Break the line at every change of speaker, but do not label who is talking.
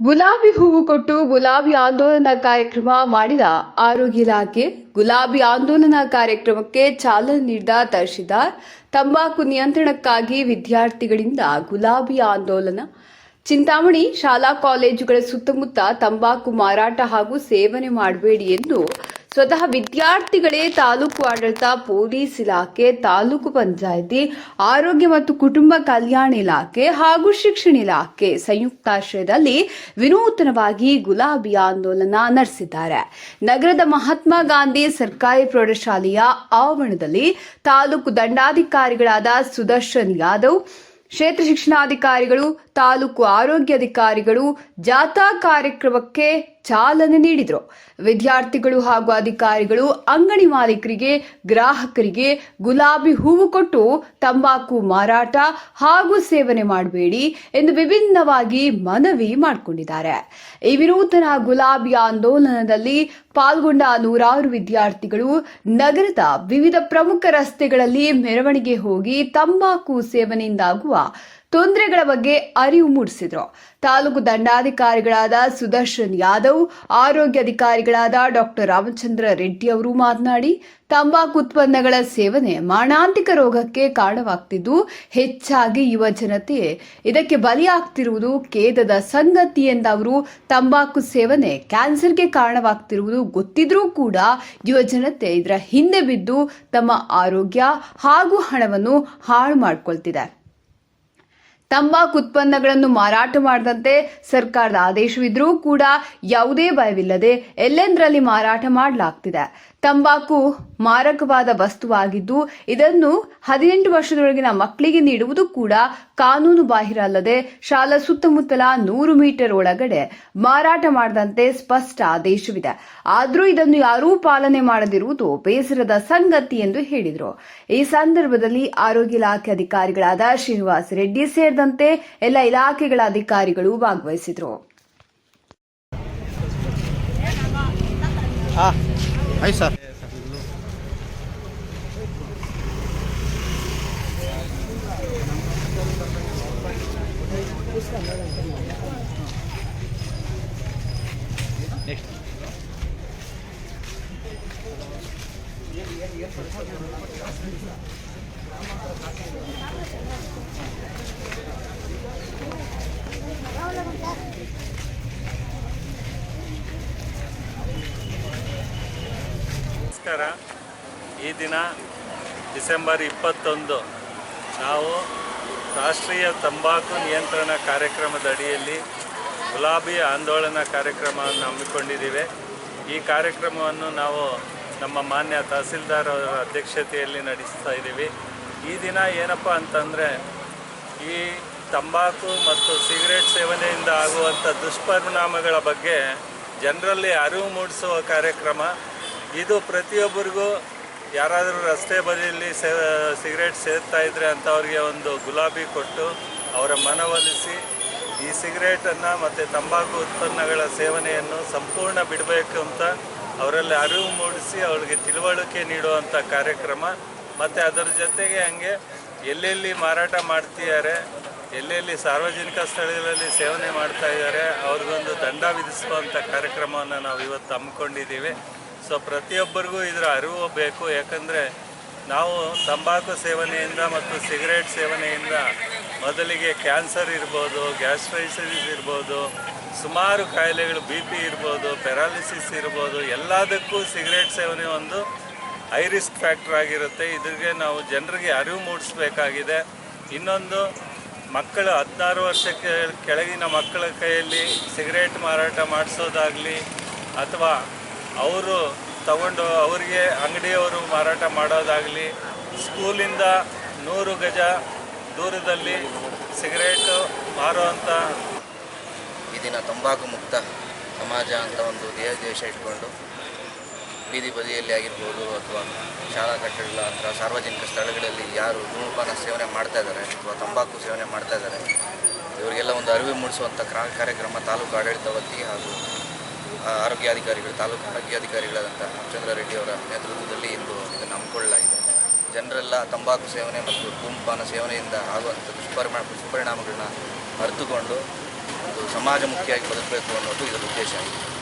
ಗುಲಾಬಿ ಹೂವು ಕೊಟ್ಟು ಗುಲಾಬಿ ಆಂದೋಲನ ಕಾರ್ಯಕ್ರಮ ಮಾಡಿದ ಆರೋಗ್ಯ ಇಲಾಖೆ ಗುಲಾಬಿ ಆಂದೋಲನ ಕಾರ್ಯಕ್ರಮಕ್ಕೆ ಚಾಲನೆ ನೀಡಿದ ತಹಶೀಲ್ದಾರ್, ತಂಬಾಕು ನಿಯಂತ್ರಣಕ್ಕಾಗಿ ವಿದ್ಯಾರ್ಥಿಗಳಿಂದ ಗುಲಾಬಿ ಆಂದೋಲನ. ಚಿಂತಾಮಣಿ ಶಾಲಾ ಕಾಲೇಜುಗಳ ಸುತ್ತಮುತ್ತ ತಂಬಾಕು ಮಾರಾಟ ಹಾಗೂ ಸೇವನೆ ಮಾಡಬೇಡಿ ಎಂದು ಸ್ವತಃ ವಿದ್ಯಾರ್ಥಿಗಳೇ ತಾಲೂಕು ಆಡಳಿತ, ಪೊಲೀಸ್ ಇಲಾಖೆ, ತಾಲೂಕು ಪಂಚಾಯಿತಿ, ಆರೋಗ್ಯ ಮತ್ತು ಕುಟುಂಬ ಕಲ್ಯಾಣ ಇಲಾಖೆ ಹಾಗೂ ಶಿಕ್ಷಣ ಇಲಾಖೆ ಸಂಯುಕ್ತಾಶ್ರಯದಲ್ಲಿ ವಿನೂತನವಾಗಿ ಗುಲಾಬಿ ಆಂದೋಲನ ನಡೆಸಿದ್ದಾರೆ. ನಗರದ ಮಹಾತ್ಮ ಗಾಂಧಿ ಸರ್ಕಾರಿ ಪ್ರೌಢಶಾಲೆಯ ಆವರಣದಲ್ಲಿ ತಾಲೂಕು ದಂಡಾಧಿಕಾರಿಗಳಾದ ಸುದರ್ಶನ್ ಯಾದವ್, ಕ್ಷೇತ್ರ ಶಿಕ್ಷಣಾಧಿಕಾರಿಗಳು, ತಾಲೂಕು ಆರೋಗ್ಯಾಧಿಕಾರಿಗಳು ಜಾಥಾ ಕಾರ್ಯಕ್ರಮಕ್ಕೆ ಚಾಲನೆ ನೀಡಿದರು. ವಿದ್ಯಾರ್ಥಿಗಳು ಹಾಗೂ ಅಧಿಕಾರಿಗಳು ಅಂಗಡಿ ಮಾಲೀಕರಿಗೆ, ಗ್ರಾಹಕರಿಗೆ ಗುಲಾಬಿ ಹೂವು ಕೊಟ್ಟು ತಂಬಾಕು ಮಾರಾಟ ಹಾಗೂ ಸೇವನೆ ಮಾಡಬೇಡಿ ಎಂದು ವಿಭಿನ್ನವಾಗಿ ಮನವಿ ಮಾಡಿಕೊಂಡಿದ್ದಾರೆ. ಈ ವಿನೂತನ ಗುಲಾಬಿ ಆಂದೋಲನದಲ್ಲಿ ಪಾಲ್ಗೊಂಡ ನೂರಾರು ವಿದ್ಯಾರ್ಥಿಗಳು ನಗರದ ವಿವಿಧ ಪ್ರಮುಖ ರಸ್ತೆಗಳಲ್ಲಿ ಮೆರವಣಿಗೆ ಹೋಗಿ ತಂಬಾಕು ಸೇವನೆಯಿಂದಾಗುವ ತೊಂದರೆಗಳ ಬಗ್ಗೆ ಅರಿವು ಮೂಡಿಸಿದ್ರು. ತಾಲೂಕು ದಂಡಾಧಿಕಾರಿಗಳಾದ ಸುದರ್ಶನ್ ಯಾದವ್, ಆರೋಗ್ಯ ಅಧಿಕಾರಿಗಳಾದ ಡಾಕ್ಟರ್ ರಾಮಚಂದ್ರ ರೆಡ್ಡಿ ಅವರು ಮಾತನಾಡಿ, ತಂಬಾಕು ಉತ್ಪನ್ನಗಳ ಸೇವನೆ ಮಾರಣಾಂತಿಕ ರೋಗಕ್ಕೆ ಕಾರಣವಾಗ್ತಿದ್ದು, ಹೆಚ್ಚಾಗಿ ಯುವ ಜನತೆ ಇದಕ್ಕೆ ಬಲಿಯಾಗ್ತಿರುವುದು ಖೇದದ ಸಂಗತಿ ಎಂದ ಅವರು ತಂಬಾಕು ಸೇವನೆ ಕ್ಯಾನ್ಸರ್ಗೆ ಕಾರಣವಾಗ್ತಿರುವುದು ಗೊತ್ತಿದ್ರೂ ಕೂಡ ಯುವ ಜನತೆ ಇದರ ಹಿಂದೆ ಬಿದ್ದು ತಮ್ಮ ಆರೋಗ್ಯ ಹಾಗೂ ಹಣವನ್ನು ಹಾಳು ಮಾಡ್ಕೊಳ್ತಿದೆ. ತಂಬಾಕು ಉತ್ಪನ್ನಗಳನ್ನು ಮಾರಾಟ ಮಾಡದಂತೆ ಸರ್ಕಾರದ ಆದೇಶವಿದ್ರೂ ಕೂಡ ಯಾವುದೇ ಭಯವಿಲ್ಲದೆ ಎಲ್ಲೆಂದರಲ್ಲಿ ಮಾರಾಟ ಮಾಡಲಾಗ್ತಿದೆ. ತಂಬಾಕು ಮಾರಕವಾದ ವಸ್ತುವಾಗಿದ್ದು ಇದನ್ನು ಹದಿನೆಂಟು ವರ್ಷದೊಳಗಿನ ಮಕ್ಕಳಿಗೆ ನೀಡುವುದು ಕೂಡ ಕಾನೂನು ಬಾಹಿರ ಅಲ್ಲದೆ ಶಾಲಾ ಸುತ್ತಮುತ್ತಲ ನೂರು ಮೀಟರ್ ಒಳಗಡೆ ಮಾರಾಟ ಮಾಡದಂತೆ ಸ್ಪಷ್ಟ ಆದೇಶವಿದೆ. ಆದರೂ ಇದನ್ನು ಯಾರೂ ಪಾಲನೆ ಮಾಡದಿರುವುದು ಬೇಸರದ ಸಂಗತಿ ಎಂದು ಹೇಳಿದರು. ಈ ಸಂದರ್ಭದಲ್ಲಿ ಆರೋಗ್ಯ ಇಲಾಖೆ ಅಧಿಕಾರಿಗಳಾದ ಶ್ರೀನಿವಾಸ್ ರೆಡ್ಡಿ ಸೇರಿದಂತೆ ಎಲ್ಲ ಇಲಾಖೆಗಳ ಅಧಿಕಾರಿಗಳು ಭಾಗವಹಿಸಿದರು.
ಆಯ್ತು ಸರ್.
ನಮಸ್ಕಾರ. ಈ ದಿನ ಡಿಸೆಂಬರ್ ಇಪ್ಪತ್ತೊಂದು. ನಾವು ರಾಷ್ಟ್ರೀಯ ತಂಬಾಕು ನಿಯಂತ್ರಣ ಕಾರ್ಯಕ್ರಮದ ಅಡಿಯಲ್ಲಿ ಗುಲಾಬಿ ಆಂದೋಲನ ಕಾರ್ಯಕ್ರಮವನ್ನು ಹಮ್ಮಿಕೊಂಡಿದ್ದೇವೆ. ಈ ಕಾರ್ಯಕ್ರಮವನ್ನು ನಾವು ನಮ್ಮ ಮಾನ್ಯ ತಹಸೀಲ್ದಾರ್ ಅವರ ಅಧ್ಯಕ್ಷತೆಯಲ್ಲಿ ನಡೆಸ್ತಾ ಇದ್ದೀವಿ. ಈ ದಿನ ಏನಪ್ಪ ಅಂತಂದರೆ, ಈ ತಂಬಾಕು ಮತ್ತು ಸಿಗರೇಟ್ ಸೇವನೆಯಿಂದ ಆಗುವಂಥ ದುಷ್ಪರಿಣಾಮಗಳ ಬಗ್ಗೆ ಜನರಲ್ಲಿ ಅರಿವು ಮೂಡಿಸುವ ಕಾರ್ಯಕ್ರಮ. ಇದು ಪ್ರತಿಯೊಬ್ಬರಿಗೂ ಯಾರಾದರೂ ರಸ್ತೆ ಬದಿಯಲ್ಲಿ ಸೇ, ಸಿಗರೇಟ್ ಸೇರ್ತಾ ಇದ್ರೆ ಅಂಥವ್ರಿಗೆ ಒಂದು ಗುಲಾಬಿ ಕೊಟ್ಟು ಅವರ ಮನವೊಲಿಸಿ ಈ ಸಿಗರೇಟನ್ನು ಮತ್ತು ತಂಬಾಕು ಉತ್ಪನ್ನಗಳ ಸೇವನೆಯನ್ನು ಸಂಪೂರ್ಣ ಬಿಡಬೇಕು ಅಂತ ಅವರಲ್ಲಿ ಅರಿವು ಮೂಡಿಸಿ ಅವರಿಗೆ ತಿಳುವಳಿಕೆ ನೀಡುವಂಥ ಕಾರ್ಯಕ್ರಮ. ಮತ್ತು ಅದರ ಜೊತೆಗೆ ಹಂಗೆ ಎಲ್ಲೆಲ್ಲಿ ಮಾರಾಟ ಮಾಡ್ತಿದ್ದಾರೆ, ಎಲ್ಲೆಲ್ಲಿ ಸಾರ್ವಜನಿಕ ಸ್ಥಳಗಳಲ್ಲಿ ಸೇವನೆ ಮಾಡ್ತಾ ಇದ್ದಾರೆ, ಅವ್ರಿಗೊಂದು ದಂಡ ವಿಧಿಸುವಂಥ ಕಾರ್ಯಕ್ರಮವನ್ನು ನಾವು ಇವತ್ತು ಹಮ್ಮಿಕೊಂಡಿದ್ದೀವಿ. ಸೊ ಪ್ರತಿಯೊಬ್ಬರಿಗೂ ಇದರ ಅರಿವು ಬೇಕು. ಯಾಕಂದರೆ ನಾವು ತಂಬಾಕು ಸೇವನೆಯಿಂದ ಮತ್ತು ಸಿಗರೇಟ್ ಸೇವನೆಯಿಂದ ಮೊದಲಿಗೆ ಕ್ಯಾನ್ಸರ್ ಇರ್ಬೋದು, ಗ್ಯಾಸ್ಟ್ರೈಸಿಸ್ ಇರ್ಬೋದು, ಸುಮಾರು ಕಾಯಿಲೆಗಳು ಬಿ ಪಿ ಇರ್ಬೋದು, ಪ್ಯಾರಾಲಿಸಿಸ್ ಇರ್ಬೋದು, ಎಲ್ಲದಕ್ಕೂ ಸಿಗರೇಟ್ ಸೇವನೆ ಒಂದು ಹೈ ರಿಸ್ಕ್ ಫ್ಯಾಕ್ಟರ್ ಆಗಿರುತ್ತೆ. ಇದ್ರಿಗೆ ನಾವು ಜನರಿಗೆ ಅರಿವು ಮೂಡಿಸ್ಬೇಕಾಗಿದೆ. ಇನ್ನೊಂದು, ಮಕ್ಕಳು ಹದಿನಾರು ವರ್ಷಕ್ಕೆ ಕೆಳಗಿನ ಮಕ್ಕಳ ಕೈಯಲ್ಲಿ ಸಿಗರೇಟ್ ಮಾರಾಟ ಮಾಡಿಸೋದಾಗಲಿ ಅಥವಾ ಅವರು ತಗೊಂಡು ಅವರಿಗೆ ಅಂಗಡಿಯವರು ಮಾರಾಟ ಮಾಡೋದಾಗಲಿ, ಸ್ಕೂಲಿಂದ ನೂರು ಗಜ ದೂರದಲ್ಲಿ ಸಿಗರೇಟು ಮಾರುವಂಥ
ಈ ದಿನ ತಂಬಾಕು ಮುಕ್ತ ಸಮಾಜ ಅಂತ ಒಂದು ದೇಹ ದೇಶ ಇಟ್ಕೊಂಡು ಬೀದಿ ಬದಿಯಲ್ಲಿ ಆಗಿರ್ಬೋದು ಅಥವಾ ಶಾಲಾ ಕಟ್ಟಡಗಳ ಅಥವಾ ಸಾರ್ವಜನಿಕ ಸ್ಥಳಗಳಲ್ಲಿ ಯಾರು ಧೂಮಪಾನ ಸೇವನೆ ಮಾಡ್ತಾ ಇದ್ದಾರೆ ಅಥವಾ ತಂಬಾಕು ಸೇವನೆ ಮಾಡ್ತಾ ಇದ್ದಾರೆ, ಇವರಿಗೆಲ್ಲ ಒಂದು ಅರಿವು ಮೂಡಿಸುವಂಥ ಕ್ರಾ, ಕಾರ್ಯಕ್ರಮ ತಾಲೂಕು ಆಡಳಿತ ವತಿ ಹಾಗೂ ಆರೋಗ್ಯಾಧಿಕಾರಿಗಳು, ತಾಲೂಕು ಆರೋಗ್ಯಾಧಿಕಾರಿಗಳಾದಂಥ ರಾಮಚಂದ್ರ ರೆಡ್ಡಿ ಅವರ ನೇತೃತ್ವದಲ್ಲಿ ಇಂದು ಇದನ್ನು ಹಮ್ಮಿಕೊಳ್ಳಲಾಗಿದೆ. ಜನರೆಲ್ಲ ತಂಬಾಕು ಸೇವನೆ ಮತ್ತು ಧೂಮಪಾನ ಸೇವನೆಯಿಂದ ಆಗುವಂಥ ದುಷ್ಪರಿಣಾಮ ದುಷ್ಪರಿಣಾಮಗಳನ್ನ ಅರಿತುಕೊಂಡು ಒಂದು ಸಮಾಜಮುಖಿಯಾಗಿ ಬದುಕಬೇಕು ಅನ್ನೋದು ಇದರ ಉದ್ದೇಶ. ಆಗಿದೆ